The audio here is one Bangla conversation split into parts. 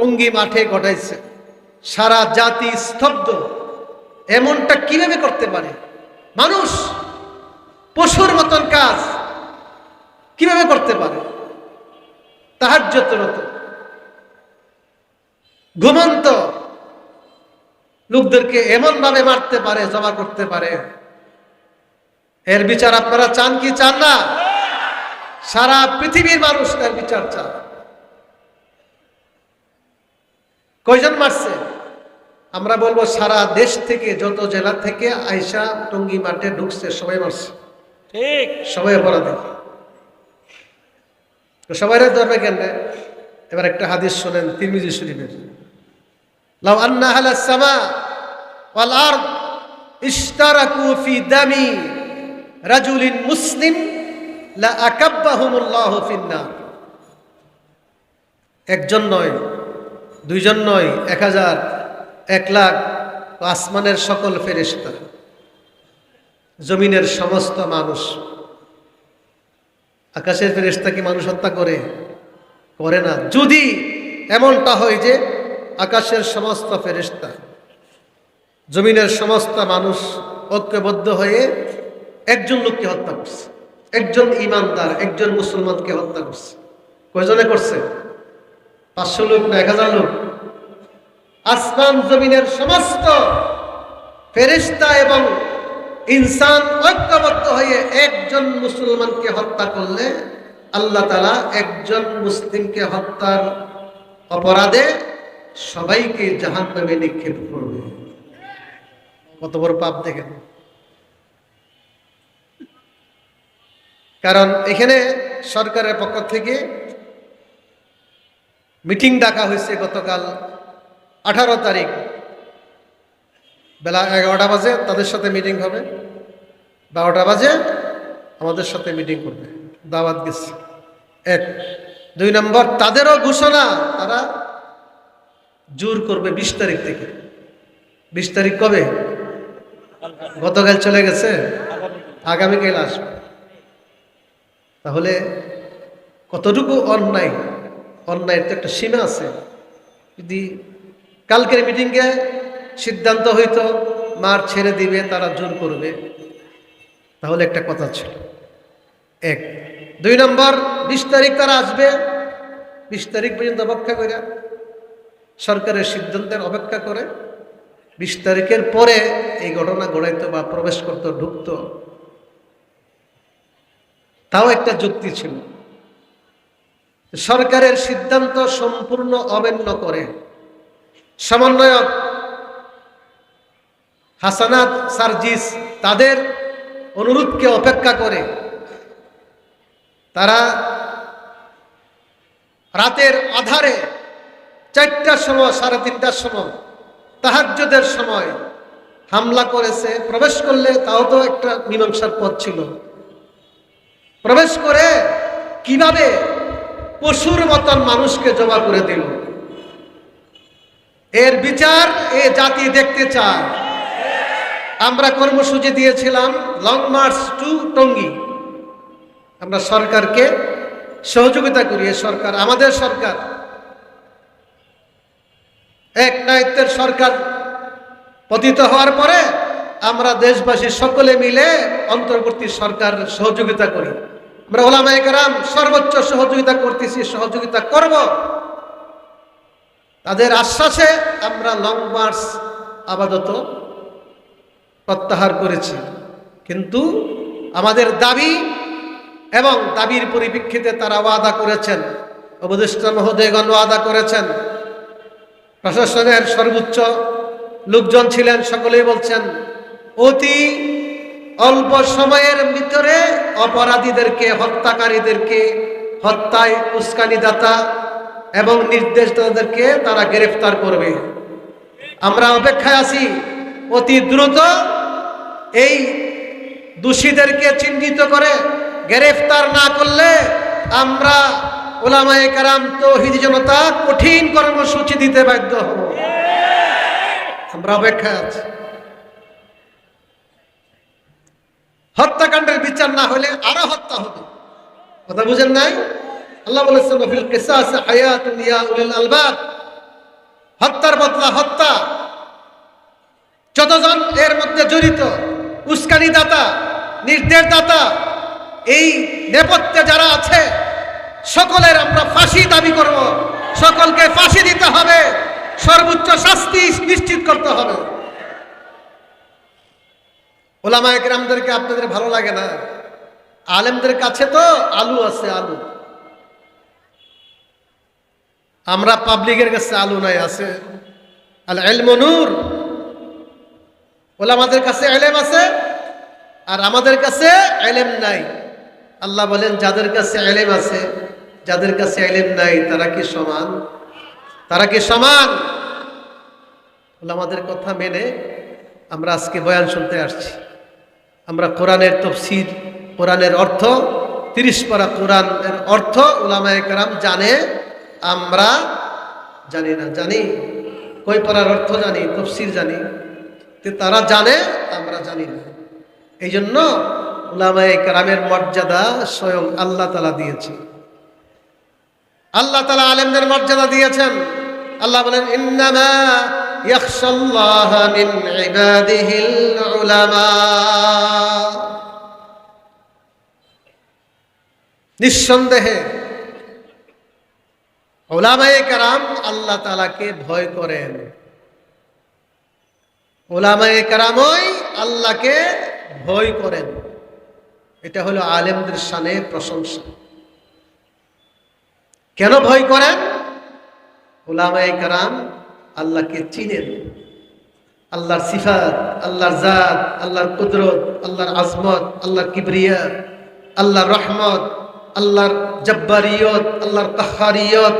টঙ্গি মাঠে ঘটাইছে। সারা জাতি স্তব্ধ। এমনটা কীভাবে করতে পারে? মানুষ, পশুর মতন কাজ কীভাবে করতে পারে? তাহার যত্রত ঘুমন্ত লোকদেরকে এমন ভাবে মারতে পারে, জমা করতে পারে। এর বিচার আপনারা চান কি চান না? সারা পৃথিবীর মানুষ তার বিচার চান কয়জন মারছে? আমরা বলব সারা দেশ থেকে যত জেলা থেকে আয়সা টঙ্গি মাঠে ঢুকছে সবাই মারছে। ঠিক। সবাই অপরাধী। তো সবাই ধরবে কেন এবার একটা হাদিস শোনেন তিরমিজি শরীফের। লাউ আন্না আহলা সামা ওয়াল আরদ ইশতারাকু ফি দামি রাজুলিন মুসলিম লা আকাব্বাহুমুল্লাহু ফিন নার। একজন নয় দুইজন নয়, এক হাজার, এক লাখ আসমানের সকল ফেরেশতা, জমিনের সমস্ত মানুষ। আকাশের ফেরেশতা কি মানুষ হত্যা করে? করে না। যদি এমনটা হয় যে আকাশের সমস্ত ফেরেশতা, জমিনের সমস্ত মানুষ ঐক্যবদ্ধ হয়ে একজন লোককে হত্যা করছে, একজন ইমানদার, একজন মুসলমানকে হত্যা করছে। কয়জনে করছে? পাঁচশো লোক না, এক হাজার লোক। আসমান জমিনের সমস্ত ফেরিস্তা এবং ইনসান ঐক্যবদ্ধ হয়ে একজন মুসলমানকে হত্যা করলে আল্লাহ তালা একজন মুসলিমকে হত্যার অপরাধে সবাইকে জাহান নামে নিক্ষেপ করবে। কত বড় পাপ দেখেন। কারণ এখানে সরকারের পক্ষ থেকে মিটিং ডাকা হয়েছে গতকাল আঠারো তারিখ। বেলা এগারোটা বাজে, তাদের সাথে মিটিং হবে। বারোটা বাজে, আমাদের সাথে মিটিং করবে। দাওয়াত গেছে। এক। দুই নম্বর, তাদেরও ঘোষণা, তারা জোর করবে বিশ তারিখ থেকে। বিশ তারিখ কবে? গতকাল চলে গেছে? আগামীকাল আসবে। তাহলে কতটুকু অন্যায়? অন্যায়ের তো একটা সীমা আছে। যদি কালকের মিটিংয়ে সিদ্ধান্ত হইতো, মার ছেড়ে দিবে, তারা জোর করবে, তাহলে একটা কথা ছিল। এক। দুই নম্বর, বিশ তারিখ তারা আসবে, বিশ তারিখ পর্যন্ত অপেক্ষা করে। সরকারের সিদ্ধান্তের অপেক্ষা করে। বিশ তারিখের পরে এই ঘটনা ঘটাইতো বা প্রবেশ করতো, ঢুকতো। তাও একটা যুক্তি ছিল। সরকারের সিদ্ধান্ত সম্পূর্ণ অমান্য করে। সমন্বয়ক হাসানাত সার্জিস তাদের অনুরোধকে অপেক্ষা করে তারা রাতের আধারে চারটার সময়, সাড়ে তিনটার সময় তাহাজ্যদের সময় হামলা করেছে। প্রবেশ করলে তাও তো একটা মীমাংসার পথ ছিল। প্রবেশ করে কীভাবে পশুর মতন মানুষকে জমা করে দিল। এর বিচার এ জাতি দেখতে চায়। আমরা কর্মসূচি দিয়েছিলাম লং মার্চ টু টঙ্গি। আমরা সরকারকে সহযোগিতা করি, এ সরকার আমাদের সরকার। এক নায়িত্বের সরকার পতিত হওয়ার পরে আমরা দেশবাসী সকলে মিলে অন্তর্বর্তী সরকার সহযোগিতা করি। আমরা ওলামায়িকারাম সর্বোচ্চ সহযোগিতা করতেছি, সহযোগিতা করব। তাদের আশ্বাসে আমরা লং মার্চ আপাতত প্রত্যাহার করেছি। কিন্তু আমাদের দাবি এবং দাবির পরিপ্রেক্ষিতে তারা ওয়াদা করেছেন, উপদেষ্টা মহোদয়গণ ওয়াদা করেছেন। প্রশাসনের সর্বোচ্চ লোকজন ছিলেন, সকলেই বলছেন, অতি অল্প সময়ের ভিতরে অপরাধীদেরকে, হত্যাকারীদেরকে, হত্যায় উস্কানিদাতা এবং নির্দেশদাতাদেরকে তারা গ্রেফতার করবে। আমরা অপেক্ষায় আছি, অতি দ্রুত এই দোষীদেরকে চিহ্নিত করে গ্রেফতার না করলে আমরা ওলামায়ে কারাম তৌহিদ জনতা কঠিন কর্মসূচি দিতে বাধ্য হব। আমরা অপেক্ষায় আছি। হত্যাকাণ্ডের বিচার না হলে আরও হত্যা হবে কথা বুঝেন নাই? আল্লাহ বলেছেন হত্যার বদলা হত্যা। যতজন এর মধ্যে জড়িত উস্কানি দাতা নির্দেশ দাতা এই নেপথ্যে যারা আছে, সকলের আমরা ফাঁসি দাবি করব। সকলকে ফাঁসি দিতে হবে। সর্বোচ্চ শাস্তি নিশ্চিত করতে হবে। ওলামা একরামদেরকে আপনাদের ভালো লাগে না? আলেমদের কাছে তো আলু আছে, আলু। আমরা পাবলিকের কাছে আলু নাই, আছে। আল এলমনুর ওলামাদের কাছে এলেম আছে, আর আমাদের কাছে এলেম নাই। আল্লাহ বলেন, যাদের কাছে এলেম আছে, যাদের কাছে এলেম নাই, তারা কি সমান? তারা কি সমান? ওলামাদের কথা মেনে আমরা আজকে বয়ান শুনতে আসছি। আমরা কোরআনের তফসির, কোরআনের অর্থ, তিরিশ পারা কোরআনের অর্থ ওলামায় কারাম জানে, আমরা জানি না, জানি। কই পারার অর্থ জানি, তফসির জানি। তো তারা জানে, আমরা জানি না। এই জন্য ওলামায় কারামের মর্যাদা স্বয়ং আল্লাহ তালা দিয়েছে। আল্লাহ তালা আলেমদের মর্যাদা দিয়েছেন। আল্লাহ বলেন, ইন্নামা নিঃসন্দেহে ওলামায়ে কারাম আল্লাহ তালাকে ভয় করেন। ওলামায়ে কারামই আল্লাহকে ভয় করেন। এটা হলো আলেমদের সানে প্রশংসা। কেন ভয় করেন? ওলামায়ে কারাম আল্লাহকে চিনেন আল্লাহর সিফাত, আল্লাহর জাত, আল্লাহর কুদরত, আল্লাহর আজমত, আল্লাহর কিবরিয়া, আল্লাহর রহমত, আল্লাহর জব্বারিয়ত, আল্লাহর কাহারিয়ত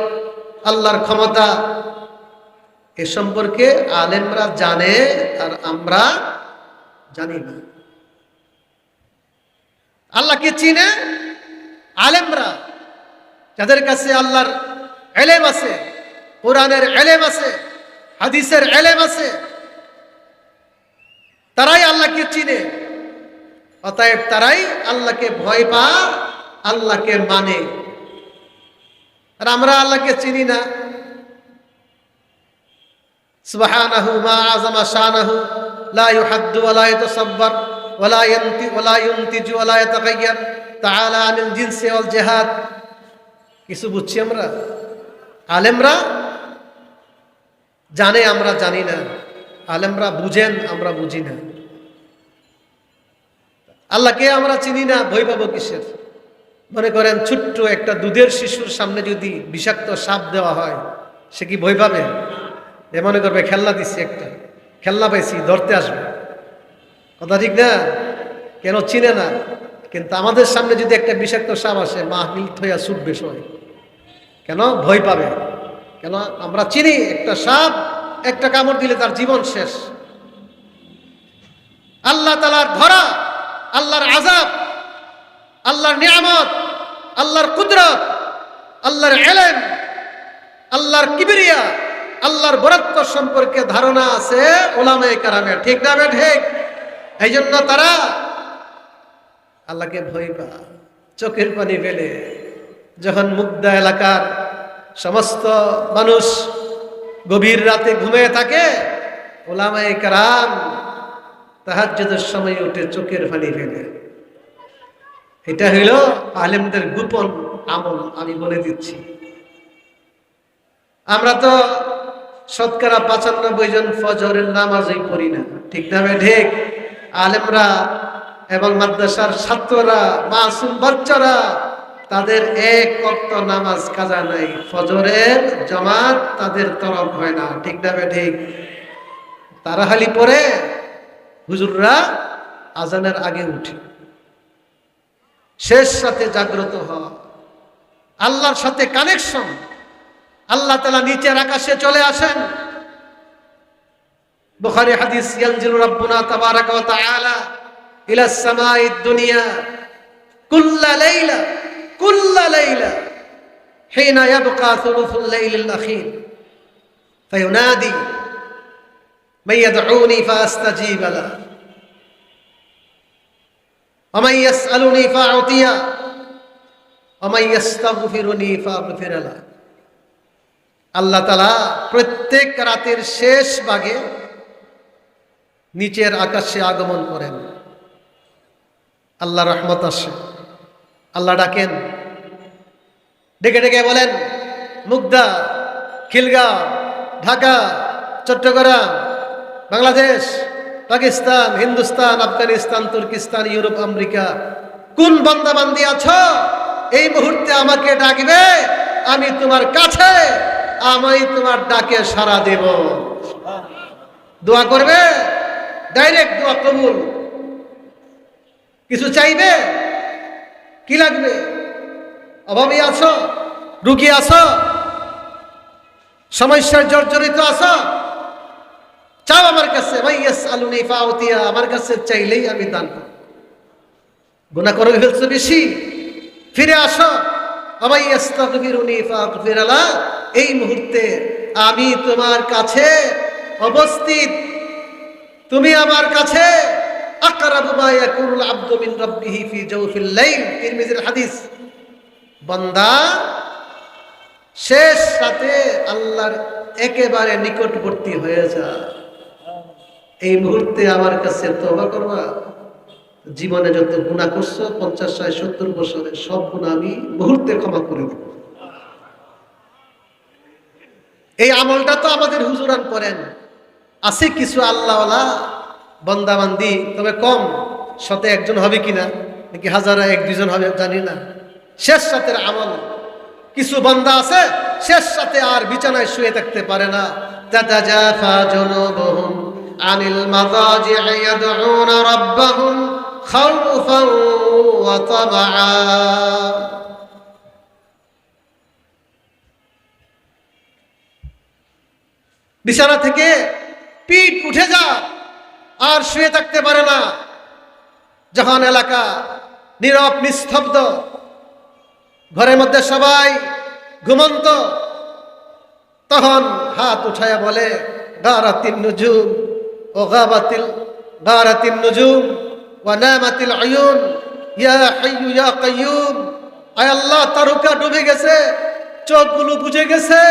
আল্লাহর ক্ষমতা। এ সম্পর্কে আলেমরা জানে আর আমরা জানি না। আল্লাহকে চিনে আলেমরা, যাদের কাছে আল্লাহর এলেম আছে, কোরআনের এলেম আছে হাদিসের এলেম আছে। তারাই আল্লাহকে চিনে। অতএব তারাই আল্লাহকে ভয় পা আল্লাহকে মানে। আর আমরা আল্লাহকে চিনি না। মা কিছু বুঝছি আমরা? আলেমরা জানে আমরা জানি না। আলেমরা বুঝেন, আমরা বুঝি না। আল্লাহকে আমরা চিনি না, ভয় পাবো কিসের? মনে করেন ছোট্ট একটা দুধের শিশুর সামনে যদি বিষাক্ত সাপ দেওয়া হয়, সে কি ভয় পাবে? এ মনে করবে, খেলনা দিচ্ছি একটা। খেলনা পাইছি, ধরতে আসবে। কথা ঠিক না? কেন চিনে না? কিন্তু আমাদের সামনে যদি একটা বিষাক্ত সাপ আসে মা মিল্ট হইয়া ছুটবে সবাই। কেন? ভয় পাবে। কেন আমরা চিনি একটা সাপ, একটা কামড় দিলে তার জীবন শেষ। আল্লাহ তালার ধরা, আল্লাহর আজাব আল্লাহর নিয়ামত, আল্লাহর কুদরত, আল্লাহর এলেম, আল্লাহর কিবিরিয়া, আল্লাহর বরত্ব সম্পর্কে ধারণা আছে ওলামে কারামে ঠিক না ঠিক? এই জন্য তারা আল্লাহকে ভয় পা চোখের পানি ফেলে। যখন মুগ্ধা এলাকার সমস্ত মানুষ গভীর রাতে ঘুমিয়ে থাকে। ওলামায়ে কারাম তাহার তাহাজ্জুদের সময় উঠে চোখের পানি ফেলে। এটা হইল আলেমদের গোপন আমল, আমি বলে দিচ্ছি। আমরা তো শতকরা পঁচানব্বই জন ফজরের নামাজই পড়ি না। ঠিক না ঠিক। আলেমরা এবং মাদ্রাসার ছাত্ররা, মাসুম বাচ্চারা তাদের এক অক্ত নামাজ কাজা নাই। ফজরের জামাত তাদের তরফ হয় না। ঠিক না ঠিক? তারা হালি পরে হুজুররা আজানের আগে উঠে। শেষ সাথে জাগ্রত হওয়া আল্লাহর সাথে কানেকশন আল্লাহ তালা নিচের আকাশে চলে আসেন। বুখারী হাদিস, ইয়ানজিলু রাব্বুনা তাবারাকা ইলা সামাঈদ দুনিয়া কুল্লা লাইলা। কুল্লা লাইলা حين يبقى ثلث الليل الأخير فينادي من يدعوني فأستجيب له ومن يسألني فأعطيه ومن يستغفرني فأغفر له আল্লাহ তালা প্রত্যেক রাতের শেষ ভাগে নিচের আকাশে আগমন করেন আল্লাহ রহমত আসে আল্লাহ ডাকেন। ডেকে ডেকে বলেন, Mugda, Khilgaon, Dhaka, Chittagong, Bangladesh, Pakistan, Hindustan, Afghanistan, Turkestan, Europe, America, কোন বান্দাবান্দি আছো? এই মুহূর্তে আমাকে ডাকবে, আমি তোমার কাছে, আমি তোমার ডাকে সাড়া দেব। দোয়া করবে, ডাইরেক্ট দোয়া কবুল। কিছু চাইবে? কি লাগবে? অভাবী আছো? রুগী আছো? সমস্যার জর্জরিত আছো? চাও আমার কাছে, ভাই ইয়াস আলুনি ফাউতিয়া, আমার কাছে চাইলেই আমি দান করব। গুনাহ করে ফেলছো বেশি। ফিরে আসো। এই মুহূর্তে আমি তোমার কাছে অবস্থিত তুমি আমার কাছে আকরাবু মা ইয়াকুনুল আবদু মিন রাব্বিহি হাদিস, বান্দা শেষ রাতে আল্লাহর একেবারে নিকটবর্তী হয়ে যায় এই মুহূর্তে আমার কাছে তবা করবা। জীবনে যত গুণা করছ, পঞ্চাশ, ষাট, সত্তর বছরের সব গুণা আমি মুহূর্তে ক্ষমা করে দেব। এই আমলটা তো আমাদের হুজুরান করেন। আছে কিছু আল্লাহওয়ালা বন্দাবান্দি, তবে কম শতে একজন হবে কিনা? নাকি হাজারা এক দুজন হবে, জানি না। শেষ রাতের আমল, কিছু বান্দা আছে, শেষ সাথে আর বিছানায় শুয়ে থাকতে পারে না। বিছানা থেকে পিঠ উঠে যা। আর শুয়ে থাকতে পারে না। যখন এলাকা নীরব, নিস্তব্ধ, ঘরের মধ্যে সবাই ঘুমন্ত, তখন হাত উঠায়া বলে গারাতিন নুজুম ও গাবাতিল গারাতিন নুজুম ওয়া নামাতিল আয়ুন ইয়া হাইয়ু, ইয়া কাইয়ুম। আয় আল্লাহ, তারকা ডুবে গেছে, চোখগুলো বুঝে গেছে।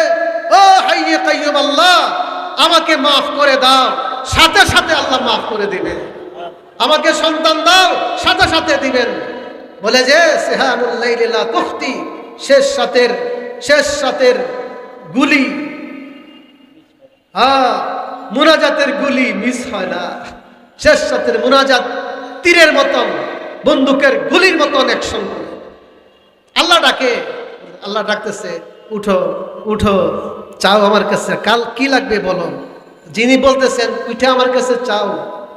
ও হাইয়ে কাইয়ুম, আল্লাহ আমাকে মাফ করে দাও, সাথে সাথে আল্লাহ মাফ করে দিবে আমাকে সন্তান দাও, সাথে সাথে দিবেন। বলে যে সেহানুল্লাইলা তুফতি শেষ সাতের শেষ সাতের গুলি। হ্যাঁ মুনাজাতের গুলি মিস হয় না। শেষ সাতের মুনাজাত তীরের মতন, বন্দুকের গুলির মতন অ্যাকশন করে। আল্লাহ ডাকে, আল্লাহ ডাকতেছে, উঠো উঠো। চাও আমার কাছে, কাল কি লাগবে বলো? যিনি বলতেছেন, উঠে আমার কাছে চাও।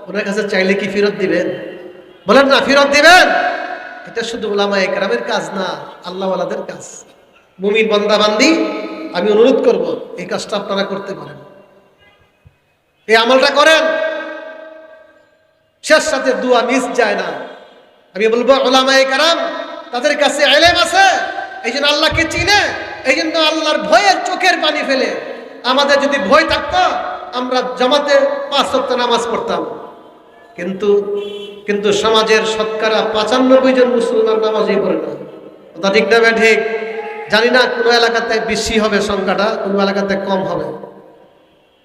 ওনার কাছে চাইলে কি ফেরত দিবেন? বলেন না, ফেরত দিবেন? এটা শুধু ওলামা একরামের কাজ না, আল্লাহওয়ালাদের কাজ। মুমিন বন্দাবান্দি, আমি অনুরোধ করব, এই কাজটা আপনারা করতে পারেন। এই আমলটা করেন। শেষ সাথে দুয়া মিস যায় না। আমি বলব ওলামা একরাম তাদের কাছে এলেম আছে এই জন্য আল্লাহকে চিনে এই জন্য আল্লাহর ভয়ের চোখের পানি ফেলে আমাদের যদি ভয় থাকতো, আমরা জামাতে পাঁচ সপ্তাহ নামাজ পড়তাম। কিন্তু কিন্তু সমাজের শতকরা পঁচানব্বই জন মুসলমান নামাজই পড়ে না। কথা ঠিক না ঠিক? জানি না কোনো এলাকাতে বেশি হবে সংখ্যাটা, কোনো এলাকাতে কম হবে।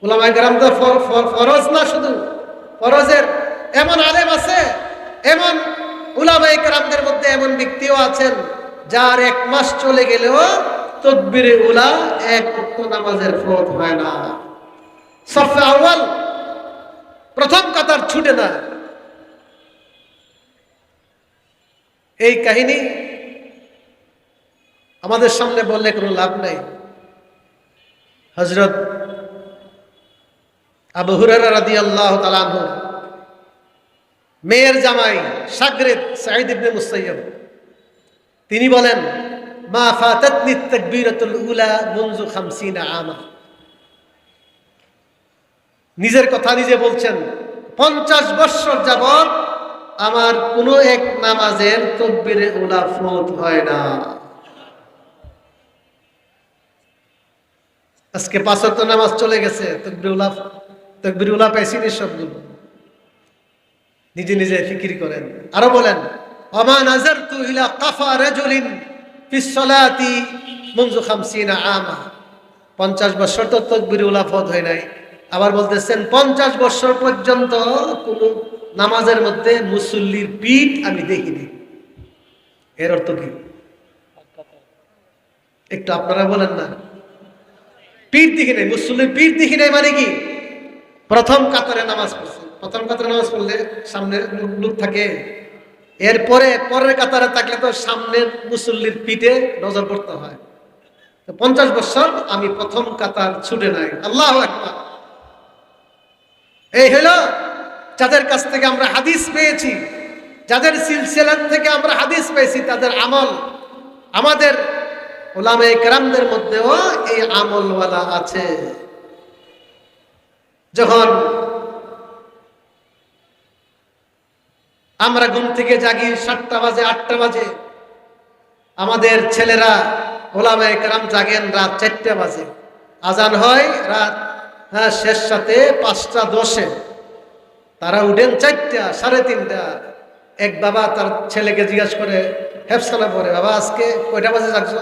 ওলামাই গ্রাম তো ফর- ফর- ফরজ না শুধু। ফরজের এমন আলেম আছে, এমন উলামাই গ্রামদের মধ্যে এমন ব্যক্তিও আছেন, যার এক মাস চলে গেলেও তকবিরে উলা এক উক্ত নামাজের ফরজ হয় না। সফে আউয়াল প্রথম কাতার ছুটে না। এই কাহিনী আমাদের সামনে বললে কোনো লাভ নাই। হজরত আবু হুরারা রাদি আল্লাহ তালানহ মেয়ের জামাই সাগরেদ সাইদ ইবনে মুসাইয়ব তিনি বলেন মা ফাতাতনি তাকবীরাতুল উলা মুনজু 50 আমা। নিজের কথা নিজে বলছেন, পঞ্চাশ বৎসর যাবৎ আমার কোনো এক নামাজের তকবিরে উলা ফোত হয় না। আজকে পাঁচত্ব নামাজ চলে গেছে, তকবির উলা তকবির উলা পাইছি সবগুলো। নিজে নিজে ফিকির করেন। আরও বলেন অমা নাজার তু ইলা কাফা রাজুলিন ফিস সালাতি মুনজু 50 আমা। পঞ্চাশ বছর তো তকবির উলাফত হয় নাই। আবার বলতেছেন, পঞ্চাশ বছর পর্যন্ত কোন নামাজের মধ্যে মুসল্লির পিঠ আমি দেখিনি। এর অর্থ কি? একটু আপনারা বলেন না। পিঠ দেখি নাই, মুসল্লির পিঠ দেখি নাই মানে কি? প্রথম কাতারে নামাজ পড়ছে। প্রথম কাতারে নামাজ পড়লে সামনে লোক থাকে। এরপরে পরের কাতারে থাকলে তো সামনের মুসল্লির পিঠে নজর পড়তে হয়। পঞ্চাশ বছর আমি প্রথম কাতার ছুটে নাই। আল্লাহ এই হলো যাদের কাছ থেকে আমরা হাদিস পেয়েছি, যাদের সিলসিলার থেকে আমরা হাদিস পেয়েছি, তাদের আমল। আমাদের ওলামে কেরামদের মধ্যেও এই আমলওয়ালা আছে। যখন আমরা ঘুম থেকে জাগি সাতটা বাজে, আটটা বাজে। আমাদের ছেলেরা ওলামে কেরাম জাগেন রাত চারটা বাজে। আজান হয় রাত হ্যাঁ শেষ সাথে পাঁচটা, দশে। তারা উঠেন চারটা, সাড়ে তিনটা। এক বাবা তার ছেলেকে জিজ্ঞাসা করে, হেফসানা পরে, বাবা, আজকে কয়টা বাজে যাচ্ছ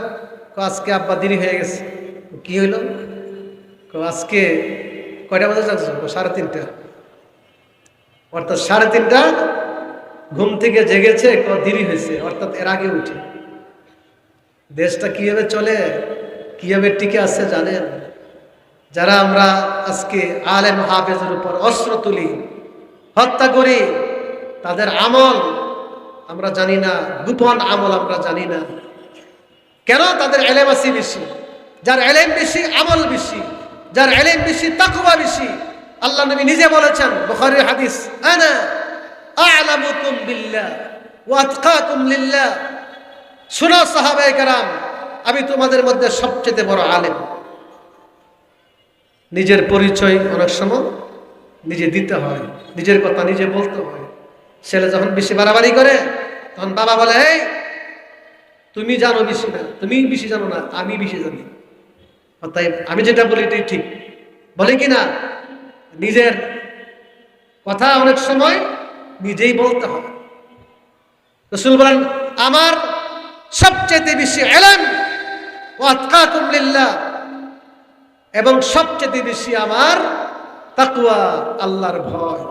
আজকে আব্বা দেরি হয়ে গেছে। কি হইল? আজকে কয়টা বাজে যাচ্ছ সাড়ে তিনটা। অর্থাৎ সাড়ে তিনটা ঘুম থেকে জেগেছে দেরি হয়েছে, অর্থাৎ এর আগে উঠে। দেশটা কীভাবে চলে, কীভাবে টিকে আছে জানেন? যারা আমরা আজকে আলেম হাফেজের উপর অস্ত্র তুলি, হত্যা করি, তাদের আমল আমরা জানি না, গোপন আমল আমরা জানি না। কেন তাদের এলেম আছে বেশি? যার এলেম বেশি, আমল বেশি। যার এলেম বেশি তাকুবা বেশি। আল্লাহ নবী নিজে বলেছেন, বুখারীর হাদিস, আনা আ'লামুকুম বিল্লাহ ওয়া আতকাকুম লিল্লাহ। শুনো সাহাবায়ে কেরাম, আমি তোমাদের মধ্যে সবচেয়ে বড় আলেম। নিজের পরিচয় অনেক সময় নিজে দিতে হয়, নিজের কথা নিজে বলতে হয়। ছেলে যখন বেশি বাড়াবাড়ি করে, তখন বাবা বলে এই তুমি জানো বেশি না, তুমি বেশি জানো না, আমি বেশি জানি। অতএব আমি যেটা বলি এটাই ঠিক। বলে কি না? নিজের কথা অনেক সময় নিজেই বলতে হবে। রসুল বলেন, আমার সবচেয়ে বেশি এলেম ওয়াতকাকুম লিল্লাহ, এবং সবচেয়ে বেশি আমার তাকুয়া আল্লাহর ভয়।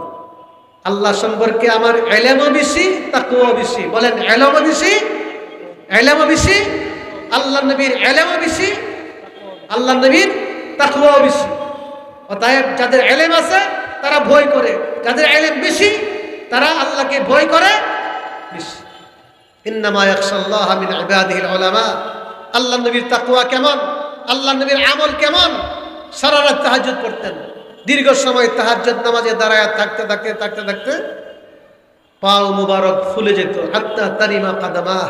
আল্লাহ সম্পর্কে আমার এলেমও বেশি তাকুয়া বেশি। বলেন, এলেমও বেশি এলেমও বেশি, আল্লাহ নবীর এলেমও বেশি, আল্লাহ নবীর তাকুয়াও বেশি। অতএব যাদের এলেম আছে, তারা ভয় করে। যাদের এলেম বেশি তারা আল্লাহকে ভয় করে। আল্লাহ নবীর তাকুয়া কেমন? আল্লাহ নবীর আমল কেমন? সারা রাত পড়তেন দীর্ঘ সময় তাহাজ্জুদ নামাজে দাঁড়ায় থাকতে থাকতে থাকতে থাকতে পাও মুবারক ফুলে যেত। হাত্তা তারিমা কাদামা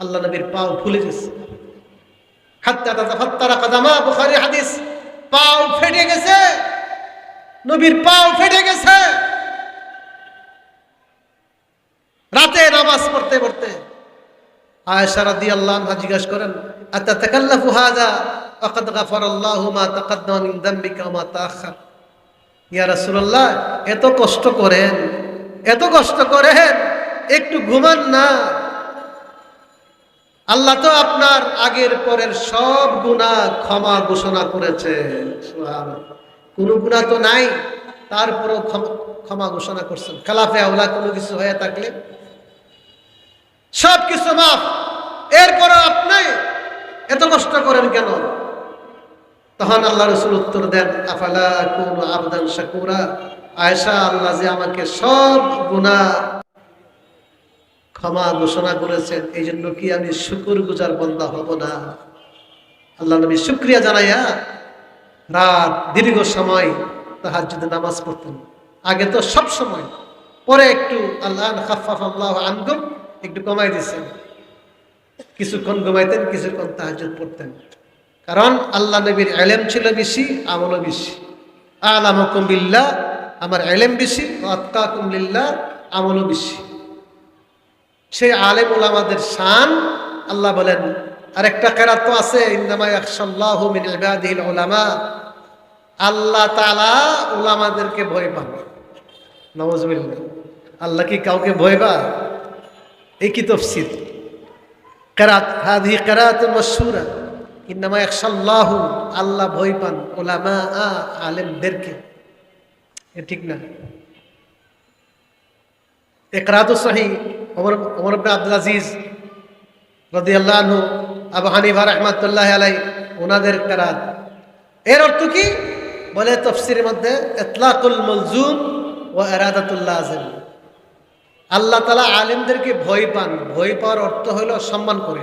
আল্লাহ নবীর পাও ফুলে গেছে। হাত্তা কাদামা হাদিস। পাও ফেটে গেছে। নবীর পাও ফেটে গেছে। রাতে নামাজ পড়তে পড়তে আয়েশা রাদিয়াল্লাহু আনহা জিজ্ঞাসা করেন আতা তাকাল্লাফু হাদা ফাকাদ গাফারাল্লাহু মা তাকাদ্দামা মিন যামবিকা ওয়া এত কষ্ট করেন, এত কষ্ট করেন, একটু ঘুমান না। আল্লাহ তো আপনার আগের পরের সব গুনাহ ক্ষমা ঘোষণা করেছে। কোনো গুনাহ তো নাই, তারপরও ক্ষমা ঘোষণা করছেন। খেলাফে আওলা কোনো কিছু হয়ে থাকলে সব কিছু মাফ। এরপরও আপনি এত কষ্ট করেন কেন? তখন আল্লাহ রসুল উত্তর দেন, আফালা কোন আবদান শাকুরা? আয়সা আল্লাহ যে আমাকে সব গুণা ক্ষমা ঘোষণা করেছেন এই জন্য কি আমি শুকুর গুজার বন্দা হব না? আল্লাহ নবী শুক্রিয়া জানাইয়া রাত, দীর্ঘ সময় তাহার যদি নামাজ পড়তেন। আগে তো সব সময়, পরে একটু আল্লাহ খাফাফ আল্লাহ আনগুম একটু কমাই দিয়েছেন কিছুক্ষণ ঘুমাইতেন, কিছুক্ষণ তাহাজুদ পড়তেন। কারণ আল্লাহ নবীর এলেম ছিল বেশি, আমলও বেশি। আলাম কুমিল্লা আমার এলেম বেশি আত্মা কুমিল্লা আমলও বেশি। সেই আলেম ওলামাদের শান, আল্লাহ বলেন, আরেকটা কেরাত তো আছে আল্লাহ তাআলা ওলামাদেরকে ভয় পান। নওয়াজবিল্লাহ আল্লাহ কি কাউকে ভয় পা এই কি তফসির কেরাত হাদি কেরাত মশহুরা। ইন্নামা একশাল্লাহু আল্লাহ ভয় পান ওলামা আ আলেমদেরকে। এ ঠিক না। একরাত সাহি ওমর ইবনে আব্দুল আজিজ রাদিয়াল্লাহু আনহু, আবু হানিফা রাহমাতুল্লাহ আলাই ওনাদের কেরাত। এর অর্থ কি? বলে তফসিরের মধ্যে, ইতলাকুল মলজুম ও এরাদাতুল্লাহ আজম আল্লাহ তালা আলেমদেরকে ভয় পান। ভয় পাওয়ার অর্থ হলো সম্মান করে।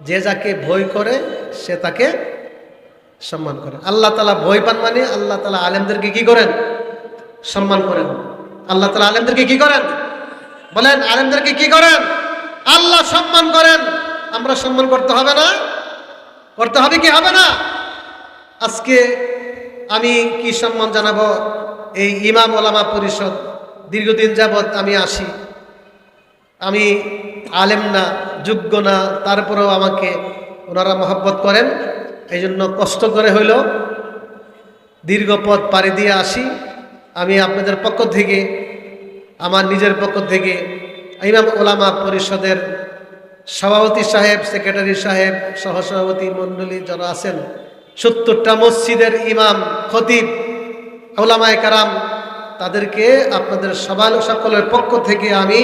যে যাকে ভয় করে, সে তাকে সম্মান করে। আল্লাহ তালা ভয় পান মানে আল্লাহ তালা আলেমদেরকে কি করেন? সম্মান করেন। আল্লাহ তালা আলেমদেরকে কি করেন? বলেন, আলেমদেরকে কি করেন? আল্লাহ সম্মান করেন। আমরা সম্মান করতে হবে না। করতে হবে কি হবে না? আজকে আমি কি সম্মান জানাব? এই ইমাম ওলামা পরিষদ, দীর্ঘদিন যাবৎ আমি আসি। আমি আলেম না, যোগ্য না, তারপরেও আমাকে ওনারা মহব্বত করেন। এই জন্য কষ্ট করে হইল। দীর্ঘ পথ পাড়ি দিয়ে আসি। আমি আপনাদের পক্ষ থেকে, আমার নিজের পক্ষ থেকে ইমাম ওলামা পরিষদের সভাপতি সাহেব, সেক্রেটারি সাহেব, সহসভাপতি মণ্ডলী যারা আছেন, সত্তরটা মসজিদের ইমাম, খতিব ওলামায় কারাম, তাদেরকে আপনাদের সবাই সকলের পক্ষ থেকে আমি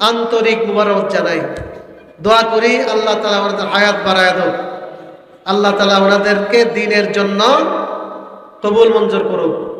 আন্তরিক মুবারক জানাই। দোয়া করি আল্লাহ তালা ওনাদের হায়াত বাড়ায় দো আল্লাহ তালা ওনাদেরকে দিনের জন্য কবুল মঞ্জুর করুক।